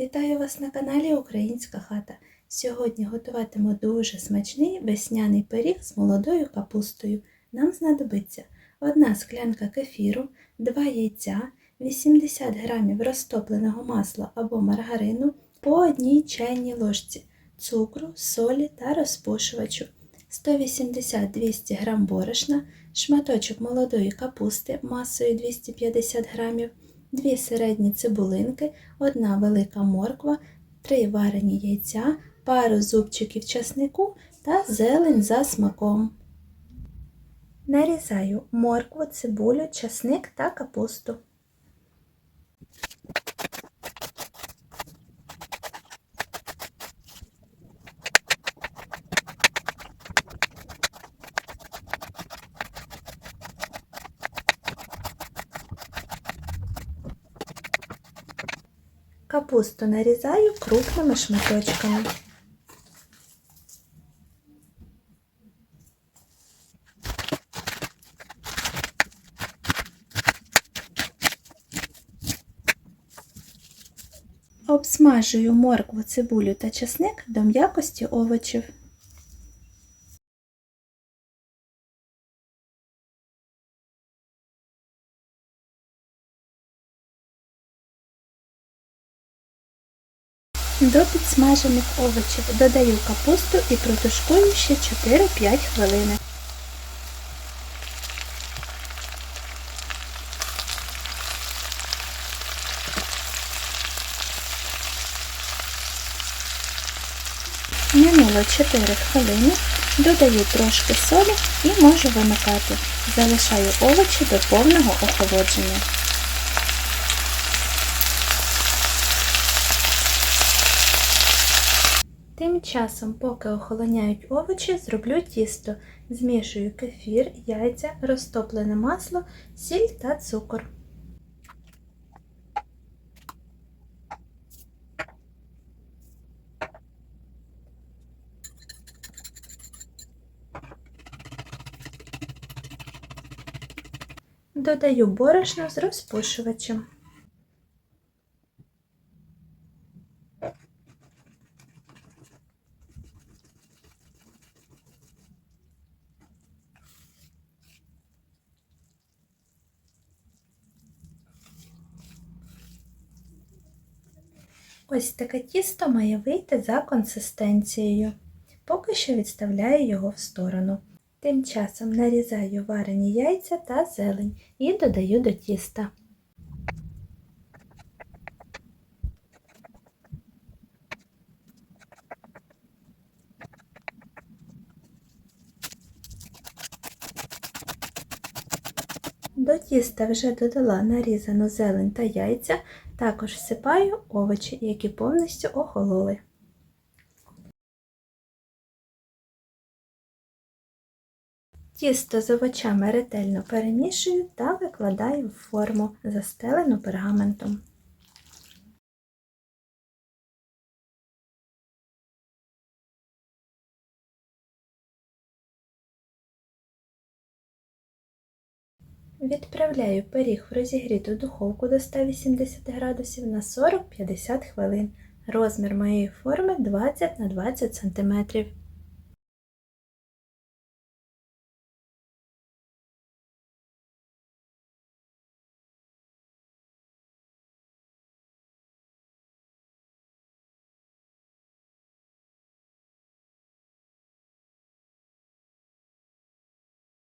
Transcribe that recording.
Вітаю вас на каналі Українська хата. Сьогодні готуватиму дуже смачний весняний пиріг з молодою капустою. Нам знадобиться одна склянка кефіру, 2 яйця, 80 г розтопленого масла або маргарину, по одній чайній ложці цукру, солі та розпушувачу, 180-200 г борошна, шматочок молодої капусти масою 250 г, 2 середні цибулинки, 1 велика морква, 3 варені яйця, пару зубчиків часнику та зелень за смаком. Нарізаю моркву, цибулю, часник та капусту. Капусту нарізаю крупними шматочками. Обсмажую моркву, цибулю та чесник до м'якості овочів. До підсмажених овочів додаю капусту і протушкую ще 4-5 хвилини. Минуло 4 хвилини, додаю трошки солі і можу вимикати. Залишаю овочі до повного охолодження. Тим часом, поки охолоняють овочі, зроблю тісто. Змішую кефір, яйця, розтоплене масло, сіль та цукор. Додаю борошно з розпушувачем. Ось таке тісто має вийти за консистенцією. Поки що відставляю його в сторону. Тим часом нарізаю варені яйця та зелень і додаю до тіста. До тіста вже додала нарізану зелень та яйця, також всипаю овочі, які повністю охололи. Тісто з овочами ретельно перемішую та викладаю в форму, застелену пергаментом. Відправляю пиріг в розігріту духовку до 180 градусів на 40-50 хвилин. Розмір моєї форми 20 на 20 см.